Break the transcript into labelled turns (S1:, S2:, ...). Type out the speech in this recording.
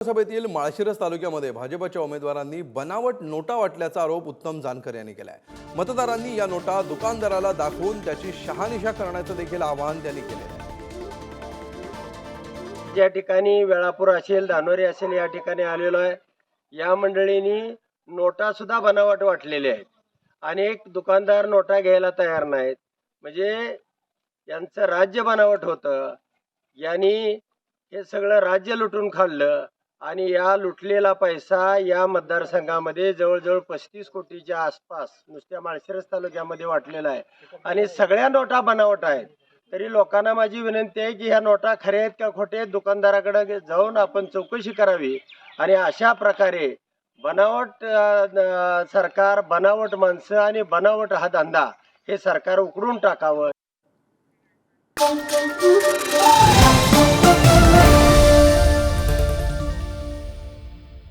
S1: लोकसभेतील माळशिरस तालुक्यामध्ये भाजपच्या उमेदवारांनी बनावट नोटा वाटल्याचा आरोप उत्तम जानकर यांनी केलाय. मतदारांनी या नोटा दुकानदाराला दाखवून त्याची शहानिशा करण्याचं देखील आवाहन त्यांनी केले
S2: ज्या ठिकाणी वेळापूर असेल धानोरी असेल या ठिकाणी आलेलो आहे. या मंडळींनी नोटा सुद्धा बनावट वाटलेल्या आहेत. अनेक दुकानदार नोटा घ्यायला तयार नाहीत. म्हणजे यांचं राज्य बनावट होतं. यांनी हे सगळं राज्य लुटून खाल्लं. आणि या लुटलेला पैसा या मतदारसंघामध्ये जवळजवळ पस्तीस कोटीच्या आसपास नुसत्या माळशिरस तालुक्यामध्ये वाटलेला आहे. आणि सगळ्या नोटा बनावट आहेत. तरी लोकांना माझी विनंती आहे की ह्या नोटा खऱ्या आहेत का खोटे आहेत दुकानदाराकडे जाऊन आपण चौकशी करावी. आणि अशा प्रकारे बनावट सरकार बनावट माणसं आणि बनावट हा धंदा हे सरकार उकडून टाकावं.